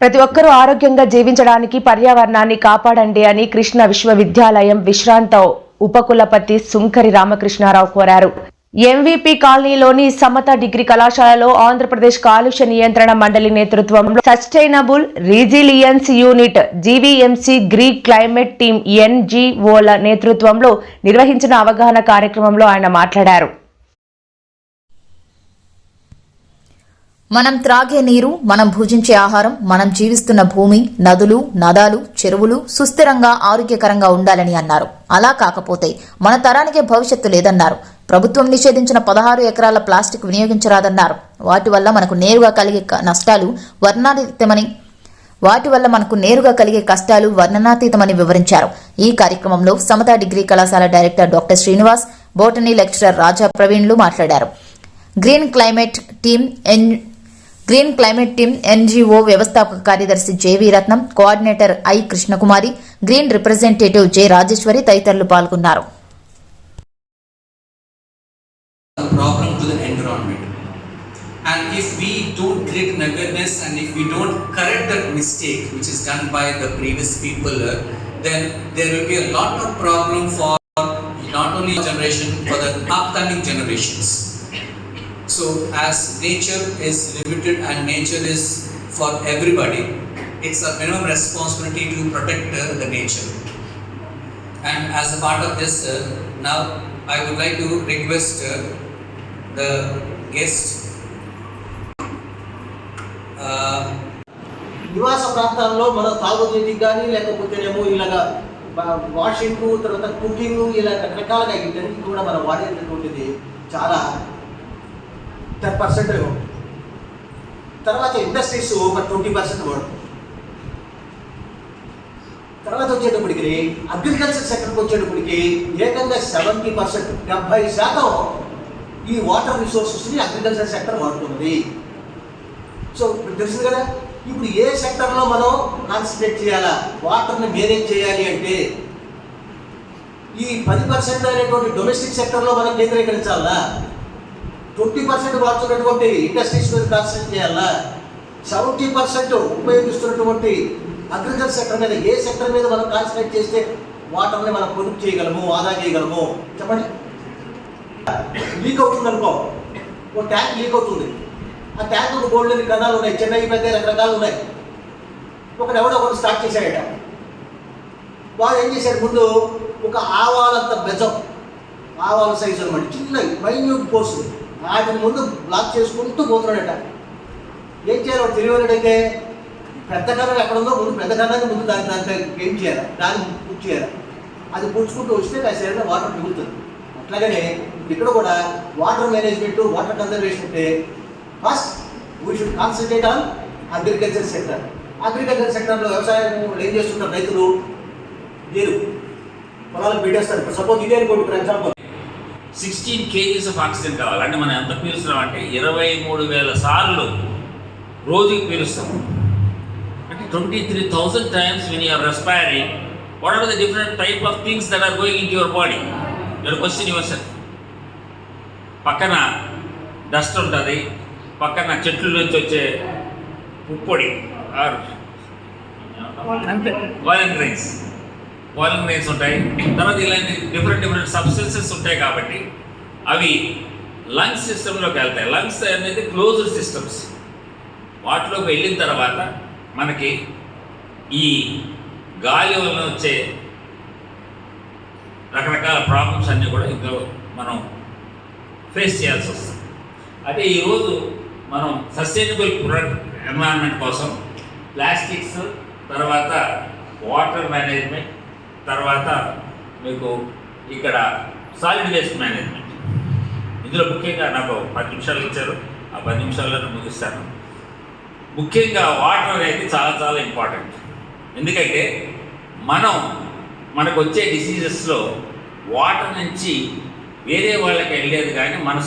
ప్రతి ఒక్కరూ ఆరోగ్యంగా జీవించడానికి పర్యావరణాన్ని కాపాడండి అని కృష్ణ విశ్వవిద్యాలయం విశ్రాంత ఉపకులపతి సుంకరి రామకృష్ణారావు కోరారు. ఎంవీపీ కాలనీలోని సమత డిగ్రీ కళాశాలలో ఆంధ్రప్రదేశ్ కాలుష్య నియంత్రణ మండలి నేతృత్వంలో sustainable resilience unit GVMC green climate team ఎన్జీఓల నేతృత్వంలో నిర్వహించిన అవగాహన కార్యక్రమంలో ఆయన మాట్లాడారు. మనం త్రాగే నీరు మనం భుజించే ఆహారం మనం జీవిస్తున్న భూమి నదులు నదాలు చెరువులు సుస్థిరంగా ఆరోగ్యకరంగా ఉండాలని అన్నారు. అలా కాకపోతే మన తరానికే భవిష్యత్తు లేదన్నారు. ప్రభుత్వం నిషేధించిన పదహారు ఎకరాల ప్లాస్టిక్ వినియోగించరాదన్నారు. వాటి వల్ల మనకు నేరుగా కలిగే నష్టాలు వర్ణాతీతమని వాటి వల్ల మనకు నేరుగా కలిగే కష్టాలు వర్ణనాతీతమని వివరించారు. ఈ కార్యక్రమంలో సమతా డిగ్రీ కళాశాల director doctor Srinivas botany lecturer Raja ప్రవీణ్లు మాట్లాడారు. Green climate team N green climate team NGO వ్యవస్థాపక కార్యదర్శి JV Ratnam coordinator I Krishnakumari green representative J Rajeshwari తదితరులు పాల్గొన్నారు. And if we don't create an awareness and if we don't correct that mistake which is done by the previous people, then there will be a lot of problem for not only generation, for the upcoming generations. So as nature is limited and nature is for everybody, it's a minimum responsibility to protect uh, the nature. And as a part of this, uh, now I would like to request uh, the guest. Uh, నివాస ప్రాంతాల్లో మన తాగునీటికి కానీ లేకపోతేనేమో ఇలాగా washing తర్వాత cooking ఇలా రకరకాలుగా వీటన్నిటి కూడా మనం వాడేటటువంటిది చాలా టెన్ పర్సెంట్ తర్వాత ఇండస్ట్రీస్ ఒక ట్వంటీ పర్సెంట్ వాడు. తర్వాత వచ్చేటప్పటికి అగ్రికల్చర్ సెక్టర్కి వచ్చేటప్పటికి ఏకంగా సెవెంటీ పర్సెంట్ డెబ్బై శాతం ఈ వాటర్ రిసోర్సెస్ని అగ్రికల్చర్ సెక్టర్ వాడుతున్నది సో ఇప్పుడు తెలుసు కదా ఇప్పుడు ఏ సెక్టర్లో మనం కాన్సన్ట్రేట్ చేయాలా? వాటర్ని మేనేజ్ చేయాలి అంటే ఈ పది పర్సెంట్ అనేటువంటి డొమెస్టిక్ సెక్టర్లో మనం కేంద్రీకరించాలా? ట్వంటీ పర్సెంట్ వాడుతున్నటువంటి ఇండస్ట్రీస్ మీద కాన్సన్ట్రేట్ చేయాలా? సెవెంటీ పర్సెంట్ ఉపయోగిస్తున్నటువంటి అగ్రికల్చర్ సెక్టర్ మీద ఏ సెక్టర్ మీద మనం కాన్సన్ట్రేట్ చేస్తే వాటర్ని మనం పొదుపు చేయగలము ఆదా చేయగలము? చెప్పండి. లీక్ అవుతుంది అనుకో ఓ ట్యాంక్ లీక్ అవుతుంది. ఆ ట్యాంకు గోల్డెన్ కణాలు ఉన్నాయి చెన్నై పెద్ద రకరకాలు ఉన్నాయి. ఒకడు ఎవడో ఒకటి స్టార్ట్ చేశాడట. వాడు ఏం చేశాడు? ముందు ఒక ఆవాలంత బెజం ఆవాల సైజు అనమాట చిన్న మైన్యూట్ పోర్సు వాటిని ముందు బ్లాక్ చేసుకుంటూ పోతున్నాడట. ఏం చేయాలి వాడు తెలియనడైతే పెద్ద కన్నం ఎక్కడ ఉందో ముందు పెద్ద కన్నాన్ని ముందు దాని దానిపై ఏం చేయాలి. దాన్ని పూర్తి చేయాలి. అది పూడ్చుకుంటూ వస్తే కాసేపు వాటర్ మిగులుతుంది. అట్లాగనే ఇక్కడ కూడా వాటర్ మేనేజ్మెంట్ వాటర్ కన్జర్వేషన్ అంటే first we should concentrate on agriculture sector agriculture సెక్టర్లో వ్యవసాయం ఏం చేస్తుంటారు రైతులు? నీరు పొలాలకు పెట్టేస్తారు సపోజ్ ఇదే అనుకోండి for example sixteen KGs of oxygen కావాలి. అంటే మనం ఎంత పీలుస్తున్నాం అంటే ఇరవై మూడు వేల సార్లు రోజుకి పీలుస్తాం. అంటే twenty three thousand times when you're respiring what are the different type of things that are going in your body your question yourself పక్కన డస్ట్ ఉంటుంది. పక్కన చెట్ల నుంచి వచ్చే పుప్పొడి. ఆర్. వాలెన్ గ్రెయిన్స్ ఉంటాయి. తర్వాత ఇలాంటి డిఫరెంట్ డిఫరెంట్ సబ్స్టెన్సెస్ ఉంటాయి కాబట్టి అవి లంగ్స్ సిస్టంలోకి వెళ్తాయి. లంగ్స్ అనేది క్లోజ్డ్ సిస్టమ్స్ వాటిలోకి వెళ్ళిన తర్వాత మనకి ఈ గాలి వలన వచ్చే రకరకాల ప్రాబ్లమ్స్ అన్నీ కూడా ఇంట్లో మనం ఫేస్ చేయాల్సి వస్తుంది. అదే ఈరోజు మనం సస్టైనబుల్ ప్రొడక్ట్ ఎన్వైరన్మెంట్ కోసం ప్లాస్టిక్స్ తర్వాత వాటర్ మేనేజ్మెంట్ తర్వాత మీకు ఇక్కడ సాలిడ్ వేస్ట్ మేనేజ్మెంట్ ఇందులో ముఖ్యంగా నాకు పది నిమిషాలు ఇచ్చారు. ఆ పది నిమిషాల్లో ముగిస్తాను. ముఖ్యంగా వాటర్ అనేది చాలా చాలా ఇంపార్టెంట్ ఎందుకంటే మనం మనకు వచ్చే డిసీజెస్లో వాటర్ నుంచి వేరే వాళ్ళకి వెళ్ళేది కానీ మన